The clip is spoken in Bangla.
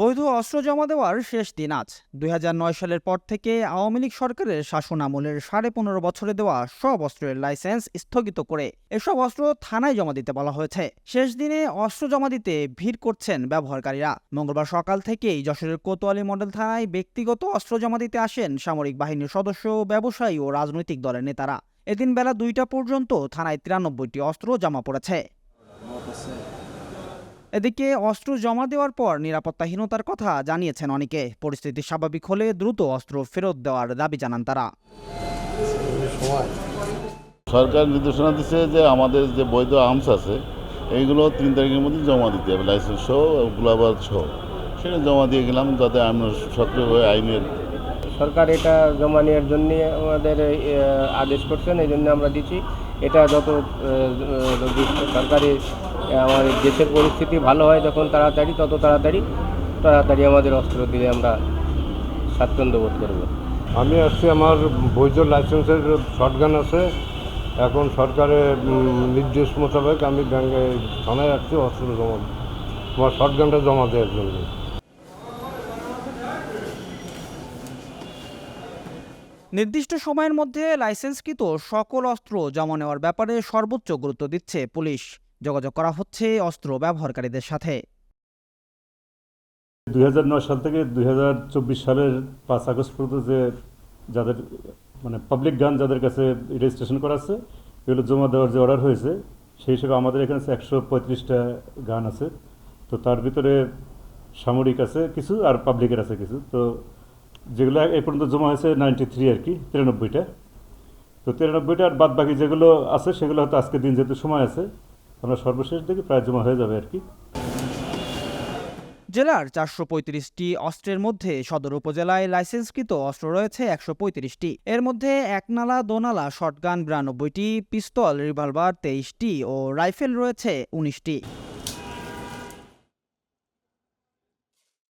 বৈধ অস্ত্র জমা দেওয়ার শেষ দিন আজ। দুই হাজার নয় সালের পর থেকে আওয়ামী লীগ সরকারের শাসন আমলের সাড়ে পনেরো বছরে দেওয়া সব অস্ত্রের লাইসেন্স স্থগিত করে এসব অস্ত্র থানায় জমা দিতে বলা হয়েছে। শেষ দিনে অস্ত্র জমা দিতে ভিড় করছেন ব্যবহারকারীরা। মঙ্গলবার সকাল থেকেই যশোরের কোতোয়ালি মডেল থানায় ব্যক্তিগত অস্ত্র জমা দিতে আসেন সামরিক বাহিনীর সদস্য, ব্যবসায়ী ও রাজনৈতিক দলের নেতারা। এদিন বেলা দুইটা পর্যন্ত থানায় তিরানব্বইটি অস্ত্র জমা পড়েছে। এদিকে অস্ত্র জমা দেওয়ার পর নিরাপত্তাহীনতার কথা জানিয়েছেন অনেকে। পরিস্থিতি স্বাভাবিক হলে দ্রুত অস্ত্র ফেরত দেওয়ার দাবি জানান তারা। সরকার নির্দেশনা দিচ্ছে যে আমাদের যে বৈধ আর্মস আছে এইগুলো তিন তারিখের মধ্যে জমা দিতে হবে। লাইসেন্স সহ গ্লোবাল সহ। সেটা জমা দিয়ে গেলাম যাতে আমরা সক্রিয়ভাবে আইনের সরকার এটা জমা নেওয়ার জন্য আমাদের আদেশ করছেন এই জন্য আমরা দিচ্ছি। এটা যত সরকারি আহ, আমাদের দেশের পরিস্থিতি ভালো হয় যখন তাড়াতাড়ি তত তাড়াতাড়ি তাড়াতাড়ি আমাদের অস্ত্র দিলে আমরা স্বাচ্ছন্দ্য বোধ করব। আমি আসছি আমার বৈধ লাইসেন্সের শর্টগান আছে। এখন সরকারের নির্দেশ মোতাবেক আমি ব্যাংকে থানায় আসছি অস্ত্র জমা আমার শর্টগানটা জমা দেওয়ার জন্য। নির্দিষ্ট সময়ের মধ্যে লাইসেন্সকৃত সকল অস্ত্র জমা নেওয়ার ব্যাপারে সর্বোচ্চ গুরুত্ব দিচ্ছে পুলিশ। যোগাযোগ করা হচ্ছে অস্ত্র ব্যবহারকারীদের সাথে। দুই সাল থেকে দুই হাজার চব্বিশ সালের পাঁচ আগস্ট পর্যন্ত যে যাদের মানে পাবলিক গান যাদের কাছে রেজিস্ট্রেশন করা আছে, এগুলো জমা দেওয়ার যে অর্ডার হয়েছে, সেই হিসেবে আমাদের এখানে একশো পঁয়ত্রিশটা গান আছে। তো তার ভিতরে সামরিক আছে কিছু আর পাবলিকের আছে কিছু। তো যেগুলো এই পর্যন্ত জমা হয়েছে নাইনটি থ্রি আর কি, তিরানব্বইটা। তো তিরানব্বইটা আর বাদ বাকি যেগুলো আছে, সেগুলো হয়তো আজকের দিন যেহেতু সময় আছে আমরা সর্বশেষ দিকে প্রায় জমা হয়ে যাবে আর কি। জেলার চারশো পঁয়ত্রিশটি অস্ত্রের মধ্যে সদর উপজেলায় লাইসেন্সকৃত অস্ত্র রয়েছে একশো পঁয়ত্রিশটি। এর মধ্যে একনালা দোনালা শটগান বিরানব্বইটি, পিস্তল, রিভলভার তেইশটি ও রাইফেল রয়েছে উনিশটি।